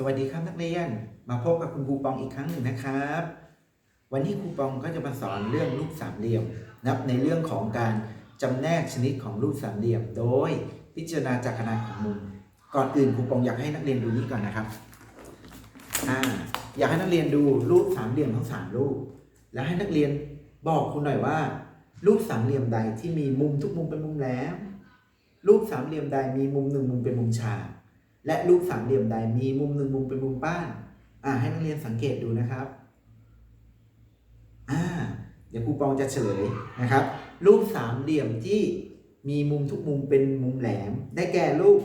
สวัสดีครับนักเรียน มาพบกับคุณครูปองอีกครั้งหนึ่งนะครับ วันนี้ครูปองก็จะมาสอนเรื่องรูปสามเหลี่ยมนับในเรื่องของการจำแนกชนิดของรูปสามเหลี่ยม โดยพิจารณาจากขนาดของมุม ก่อนอื่นครูปองอยากให้นักเรียนดูนี้ก่อนนะครับอ่าอยากให้นักเรียนดูรูปสามเหลี่ยมทั้งสามรูป แล้วให้นักเรียนบอกคุณหน่อยว่า รูปสามเหลี่ยมใดที่มีมุมทุกมุมเป็นมุมแหลมรูปสามเหลี่ยมใดมีมุมหนึ่งมุมเป็นมุมฉาก และรูปสามเหลี่ยมใดมีมุมหนึ่งมุมเป็นมุมป้านอ่าให้นักเรียนสังเกตดูนะครับอ่าเดี๋ยวครูปองจะเฉลยนะครับ รูปสามเหลี่ยมที่มีมุมทุกมุมเป็นมุมแหลม ได้แก่รูป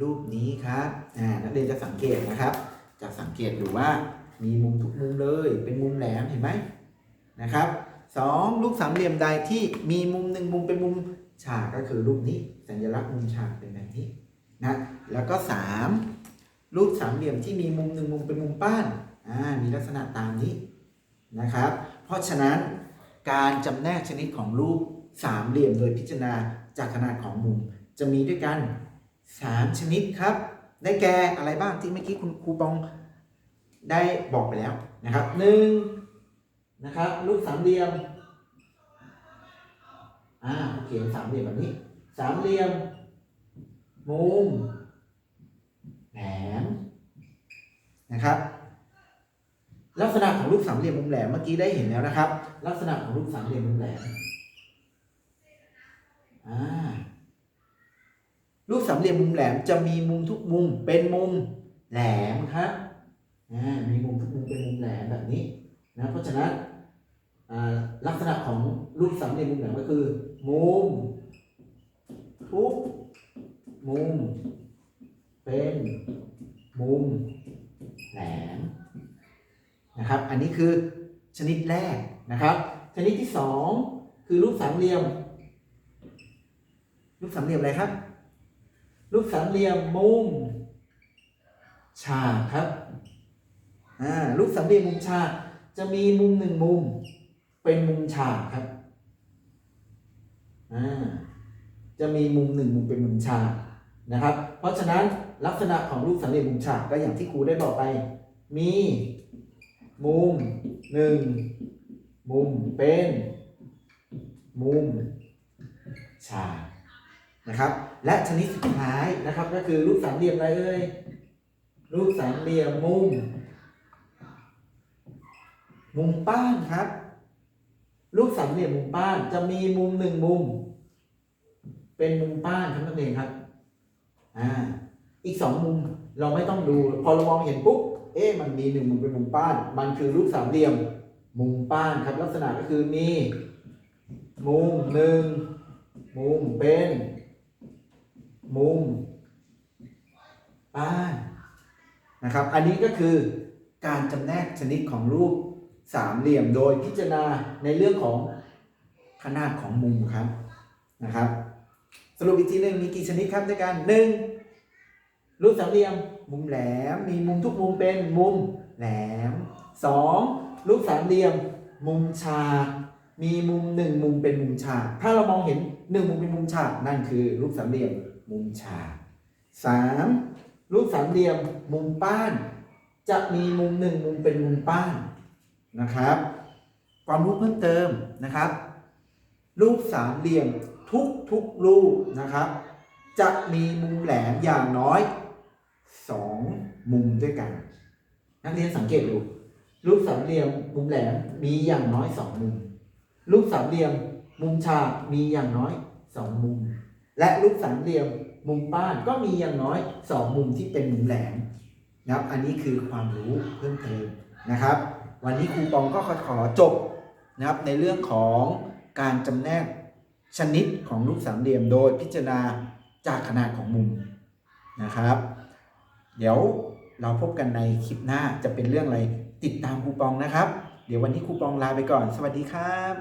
รูปนี้ครับอ่านักเรียนจะสังเกตนะครับ จะสังเกตดูว่ามีมุมทุกมุมเลยเป็นมุมแหลมเห็นไหมนะครับสองรูปสามเหลี่ยมใดที่มีมุมหนึ่งมุมเป็นมุมฉากก็คือรูปนี้ สัญลักษณ์มุมฉากเป็นแบบนี้ นะแล้วก็ 3 รูปสามเหลี่ยมที่มีมุมหนึ่งมุมเป็นมุมป้านอ่ามีลักษณะตามนี้นะครับ เพราะฉะนั้นการจำแนกชนิดของรูปสามเหลี่ยมโดยพิจารณาจากขนาดของมุม จะมีด้วยกัน 3 ชนิดครับ ได้แก่อะไรบ้างที่เมื่อกี้คุณครูปองได้บอกไปแล้วนะครับหนึ่งนะครับรูปสามเหลี่ยมอ่าเขียนสามเหลี่ยมแบบนี้สามเหลี่ยม มุมแหลมนะครับ ลักษณะของรูปสามเหลี่ยมมุมแหลมเมื่อกี้ได้เห็นแล้วนะครับ ลักษณะของรูปสามเหลี่ยมมุมแหลมอ่ารูปสามเหลี่ยมมุมแหลมจะมีมุมทุกมุมเป็นมุมแหลมครับมีมุมทุกมุมเป็นมุมแหลมแบบนี้นะเพราะฉะนั้นลักษณะของรูปสามเหลี่ยมมุมแหลมก็คือ มุมทุก มุม เป็น มุม แหลม นะครับ อันนี้คือชนิดแรกนะครับ ชนิดที่สองคือรูปสามเหลี่ยม รูปสามเหลี่ยมอะไรครับ รูปสามเหลี่ยมมุม ฉากครับอ่ารูปสามเหลี่ยมมุมฉากจะมีมุมหนึ่งมุม เป็นมุมฉากครับอ่าจะมีมุมหนึ่งมุมเป็นมุมฉาก นะครับ เพราะฉะนั้นลักษณะของรูปสามเหลี่ยมมุมฉากก็อย่างที่ครูได้บอกไป มีมุมหนึ่งมุมเป็นมุมฉากนะครับ และชนิดสุดท้ายนะครับก็คือรูปสามเหลี่ยมอะไรเอ่ยรูปสามเหลี่ยมมุม มุมป้านครับ รูปสามเหลี่ยมมุมป้านจะมีมุมหนึ่งมุม เป็นมุมป้านครับนักเรียนครับ อ่าอีกสองมุมเราไม่ต้องดู พอเรามองเห็นปุ๊บเอ๊ะมันมีหนึ่งมุมเป็นมุมป้าน มันคือรูปสามเหลี่ยม มุมป้านครับ ลักษณะก็คือมี มุมหนึ่งมุมเป็น มุมป้านนะครับ อันนี้ก็คือการจำแนกชนิดของรูปสามเหลี่ยมโดยพิจารณาในเรื่องของขนาดของมุมครับนะครับ สรุปอีกทีหนึ่งมีกี่ชนิดครับด้วยกันหนึ่งรูปสามเหลี่ยม มุมแหลมมีมุมทุกมุมเป็นมุมแหลมสองรูปสามเหลี่ยม มุมฉากมีมุมหนึ่งมุมเป็นมุมฉากถ้าเรามองเห็นหนึ่งมุมเป็นมุมฉากนั่นคือ รูปสามเหลี่ยม มุมฉากสามรูปสามเหลี่ยม มุมป้าน จะมีมุมหนึ่งมุมเป็นมุมป้านนะครับ ความรู้เพิ่มเติมนะครับ รูปสามเหลี่ยม ทุกทุกๆรูปนะครับ จะมีมุมแหลมอย่างน้อยสองมุมด้วยกัน นักเรียนสังเกตดูรูปสามเหลี่ยมมุมแหลมมีอย่างน้อยสองมุม รูปสามเหลี่ยมมุมฉากมีอย่างน้อยสองมุม และรูปสามเหลี่ยมมุมป้านก็มีอย่างน้อยสองมุมที่เป็นมุมแหลมนะครับ อันนี้คือความรู้เพิ่มเติมนะครับ วันนี้ครูปองก็ขอขอจบนะครับในเรื่องของการจำแนก ชนิดของรูปสามเหลี่ยมโดยพิจารณาจากขนาดของมุมนะครับ เดี๋ยวเราพบกันในคลิปหน้าจะเป็นเรื่องอะไรติดตามครูปองนะครับ เดี๋ยววันนี้ครูปองลาไปก่อน สวัสดีครับ